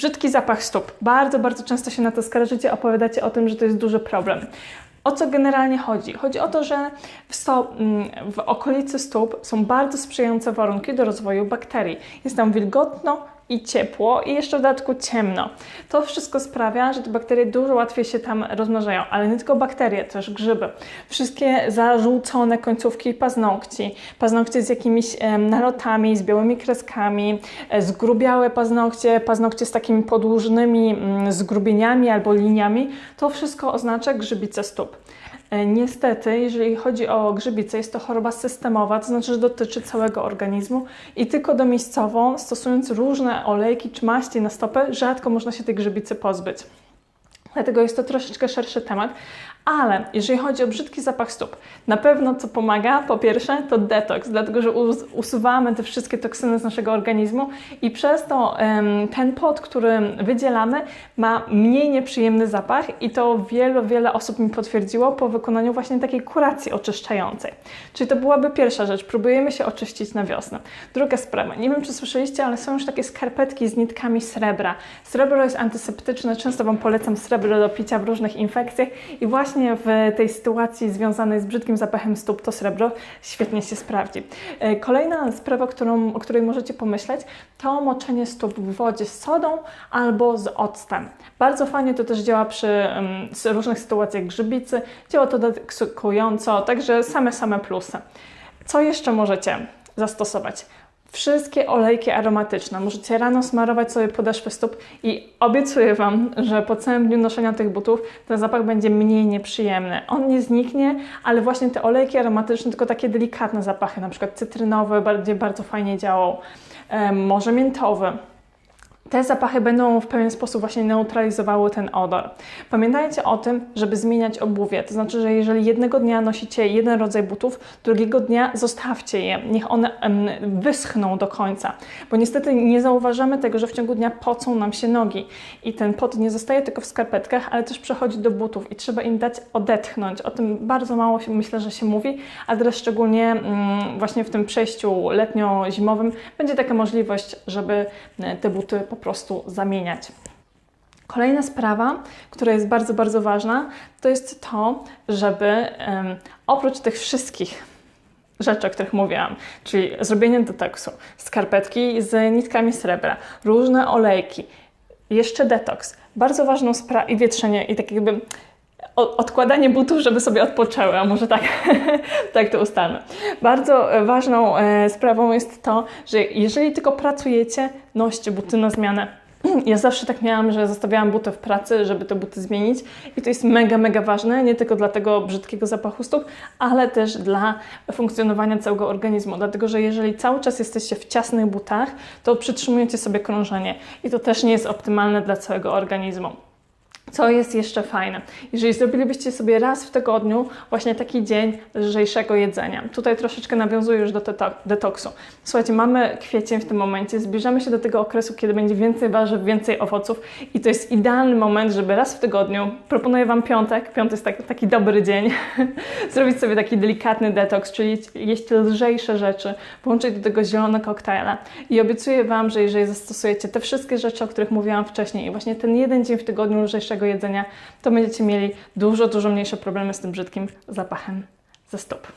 Brzydki zapach stóp. Bardzo, bardzo często się na to skarżycie, opowiadacie o tym, że to jest duży problem. O co generalnie chodzi? Chodzi o to, że w, mm, w okolicy stóp są bardzo sprzyjające warunki do rozwoju bakterii. Jest tam wilgotno, i ciepło i jeszcze w dodatku ciemno. To wszystko sprawia, że te bakterie dużo łatwiej się tam rozmnażają, ale nie tylko bakterie, też grzyby. Wszystkie zażółcone końcówki paznokci, paznokcie z jakimiś nalotami, z białymi kreskami, e, zgrubiałe paznokcie, paznokcie z takimi podłużnymi mm, zgrubieniami albo liniami, to wszystko oznacza grzybice stóp. E, niestety, jeżeli chodzi o grzybicę, jest to choroba systemowa, to znaczy, że dotyczy całego organizmu i tylko domiejscowo, stosując różne olejki czy maści na stopę, rzadko można się tej grzybicy pozbyć. Dlatego jest to troszeczkę szerszy temat, ale jeżeli chodzi o brzydki zapach stóp, na pewno co pomaga, po pierwsze to detoks, dlatego że usuwamy te wszystkie toksyny z naszego organizmu i przez to ten pot, który wydzielamy, ma mniej nieprzyjemny zapach i to wiele, wiele osób mi potwierdziło po wykonaniu właśnie takiej kuracji oczyszczającej. Czyli to byłaby pierwsza rzecz, próbujemy się oczyścić na wiosnę. Druga sprawa, nie wiem czy słyszeliście, ale są już takie skarpetki z nitkami srebra. Srebro jest antyseptyczne, często Wam polecam srebro do picia w różnych infekcjach i właśnie właśnie w tej sytuacji związanej z brzydkim zapachem stóp to srebro świetnie się sprawdzi. E, kolejna sprawa, którą, o której możecie pomyśleć, to moczenie stóp w wodzie z sodą albo z octem. Bardzo fajnie to też działa przy um, różnych sytuacjach grzybicy, działa to detoksująco, także same, same plusy. Co jeszcze możecie zastosować? Wszystkie olejki aromatyczne. Możecie rano smarować sobie podeszwy stóp i obiecuję Wam, że po całym dniu noszenia tych butów ten zapach będzie mniej nieprzyjemny. On nie zniknie, ale właśnie te olejki aromatyczne, tylko takie delikatne zapachy, na przykład cytrynowy, bardziej bardzo fajnie działał, może miętowy te zapachy będą w pewien sposób właśnie neutralizowały ten odor. Pamiętajcie o tym, żeby zmieniać obuwie. To znaczy, że jeżeli jednego dnia nosicie jeden rodzaj butów, drugiego dnia zostawcie je. Niech one wyschną do końca. Bo niestety nie zauważamy tego, że w ciągu dnia pocą nam się nogi. I ten pot nie zostaje tylko w skarpetkach, ale też przechodzi do butów i trzeba im dać odetchnąć. O tym bardzo mało się myślę, że się mówi, a teraz szczególnie mm, właśnie w tym przejściu letnio-zimowym będzie taka możliwość, żeby e, te buty po prostu zamieniać. Kolejna sprawa, która jest bardzo, bardzo ważna, to jest to, żeby um, oprócz tych wszystkich rzeczy, o których mówiłam, czyli zrobienie detoksu, skarpetki z nitkami srebra, różne olejki, jeszcze detoks, bardzo ważną sprawą i wietrzenie i tak jakby odkładanie butów, żeby sobie odpoczęły, a może tak, tak to ustalmy. Bardzo ważną e, sprawą jest to, że jeżeli tylko pracujecie, noście buty na zmianę. Ja zawsze tak miałam, że zostawiałam buty w pracy, żeby te buty zmienić i to jest mega, mega ważne, nie tylko dla tego brzydkiego zapachu stóp, ale też dla funkcjonowania całego organizmu, dlatego że jeżeli cały czas jesteście w ciasnych butach, to przytrzymujecie sobie krążenie i to też nie jest optymalne dla całego organizmu. Co jest jeszcze fajne? Jeżeli zrobilibyście sobie raz w tygodniu właśnie taki dzień lżejszego jedzenia. Tutaj troszeczkę nawiązuję już do detoksu. Słuchajcie, mamy kwiecień w tym momencie, zbliżamy się do tego okresu, kiedy będzie więcej warzyw, więcej owoców i to jest idealny moment, żeby raz w tygodniu, proponuję Wam piątek, piątek jest taki, taki dobry dzień, zrobić sobie taki delikatny detoks, czyli jeść lżejsze rzeczy, włączyć do tego zielone koktajle i obiecuję Wam, że jeżeli zastosujecie te wszystkie rzeczy, o których mówiłam wcześniej i właśnie ten jeden dzień w tygodniu lżejszego jedzenia, to będziecie mieli dużo, dużo mniejsze problemy z tym brzydkim zapachem ze stóp.